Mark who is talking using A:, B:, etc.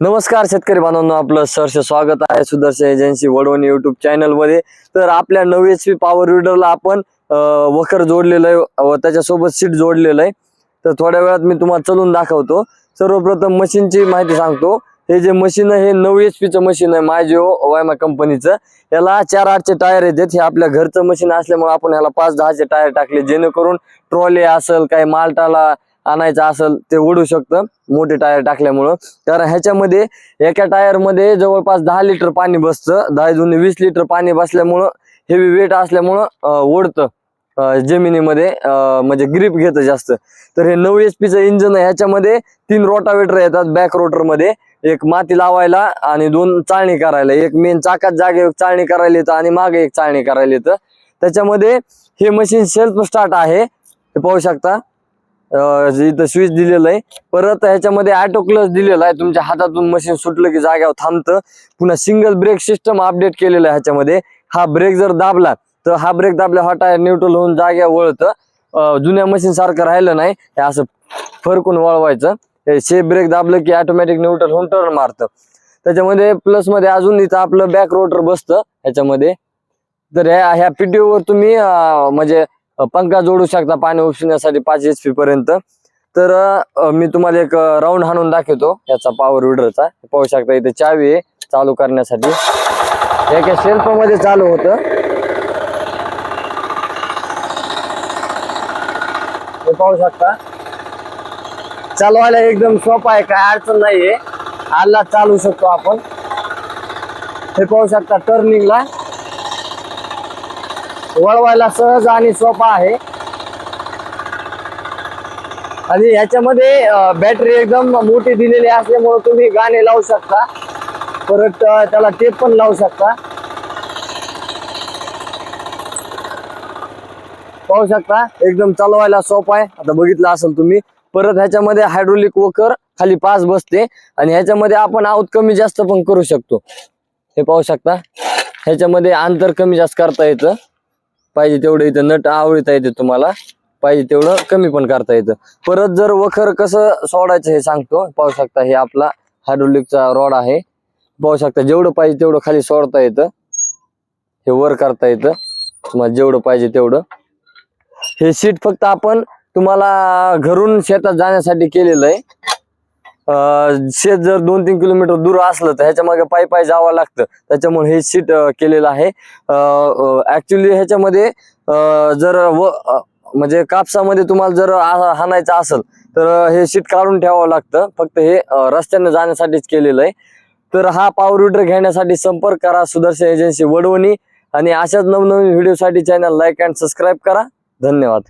A: नमस्कार शेतकरी बांधवांनो आपलं सरसे स्वागत आहे सुदर्शन एजन्सी वडवणी युट्यूब चॅनलमध्ये तर आपल्या नऊ एच पी पॉवर विडरला आपण वखर जोडलेलं आहे व त्याच्यासोबत सीट जोडलेलं आहे. तर थोड्या वेळात मी तुम्हाला चलून दाखवतो. सर्वप्रथम मशीनची माहिती सांगतो. हे जे मशीन आहे हे नऊ एच पीचं मशीन आहे मायजिओ वायमा कंपनीचं. याला चार आठचे टायर येतात. हे आपल्या घरचं मशीन असल्यामुळे आपण ह्याला पाच दहाचे टायर टाकले जेणेकरून ट्रॉली असेल काही मालटाला आणायचं असेल ते उडू शकतं मोठे टायर टाकल्यामुळं. तर ह्याच्यामध्ये एका टायरमध्ये जवळपास दहा लिटर पाणी बसतं दहा जुने वीस लिटर पाणी बसल्यामुळं हेवी वेट असल्यामुळं ओढतं. जमिनीमध्ये म्हणजे ग्रीप घेतं जास्त. तर हे नऊ एच पीचं इंजन आहे ह्याच्यामध्ये तीन रोटावेटर येतात बॅक रोटरमध्ये एक माती लावायला आणि दोन चाळणी करायला. एक मेन चाकात जागे चाळणी करायला येतं आणि मागे एक चाळणी करायला येतं. त्याच्यामध्ये हे मशीन सेल्फ स्टार्ट आहे. हे पाहू शकता. इथं स्विच दिलेलं आहे परत ह्याच्यामध्ये ऑटो क्लच दिलेला आहे. तुमच्या हातातून मशीन सुटलं की जाग्यावर थांबतं. पुन्हा सिंगल ब्रेक सिस्टम अपडेट केलेलं आहे ह्याच्यामध्ये. हा ब्रेक जर दाबला तर हा ब्रेक दाबला हा टायर न्यूट्रल होऊन जाग्यावर वळतं. जुन्या मशीन सारखं राहिलं नाही. हे असं फरकून वळवायचं. हे ब्रेक दाबलं की ऑटोमॅटिक न्यूट्रल होऊन टर्न मारतं. त्याच्यामध्ये प्लसमध्ये अजून इथं आपलं बॅक रोटर बसतं ह्याच्यामध्ये. तर ह्या ह्या पिटीओवर वर तुम्ही म्हणजे पंखा जोडू शकता पाणी उपसण्यासाठी पाच एच पी पर्यंत. तर मी तुम्हाला एक राऊंड हाणून दाखवतो याचा पॉवर विडरचा पाहू शकता इथे चावी आहे चालू करण्यासाठी. एका शेल्फमध्ये चालू होतं. हे पाहू शकता. चालवायला एकदम सोपा आहे काय अडचण नाहीये. आला चालू शकतो आपण. हे पाहू शकता टर्निंगला वळवायला सहज आणि सोपा आहे. आणि ह्याच्यामध्ये बॅटरी एकदम मोठी दिलेली असल्यामुळे तुम्ही गाणे लावू शकता. परत त्याला टेप पण लावू शकता. पाहू शकता एकदम चालवायला सोपा आहे. आता बघितलं असेल तुम्ही परत ह्याच्यामध्ये हायड्रोलिक वकर खाली पाच बसते. आणि ह्याच्यामध्ये आपण आऊत कमी जास्त पण करू शकतो. हे पाहू शकता ह्याच्यामध्ये अंतर कमी जास्त करता येतं. पाहिजे तेवढं इथं नट आवडता येते तुम्हाला. पाहिजे तेवढं कमी पण करता येतं. परत जर वखर कसं सोडायचं हे सांगतो. पाहू शकता हे आपला हायड्रोलिकचा रॉड आहे. पाहू शकता जेवढं पाहिजे तेवढं खाली सोडता येतं. हे वर करता येतं. तुम्हाला जेवढं पाहिजे तेवढं. हे सीट फक्त आपण तुम्हाला घरून शेतात जाण्यासाठी केलेलं आहे. शेत जर दोन तीन किलोमीटर दूर असलं तर ह्याच्या मागे पायी पायी जावं लागतं. त्याच्यामुळे हे सीट केलेलं आहे. ऍक्च्युली ह्याच्यामध्ये जर व म्हणजे कापसामध्ये तुम्हाला जर हाणायचं असेल तर हे सीट काढून ठेवावं लागतं. फक्त हे रस्त्याने जाण्यासाठीच केलेलं आहे. तर हा पावर विडर घेण्यासाठी संपर्क करा. सुदर्शन एजन्सी वडवणी. आणि अशाच नवनवीन व्हिडिओसाठी चॅनल लाईक अँड सबस्क्राईब करा. धन्यवाद.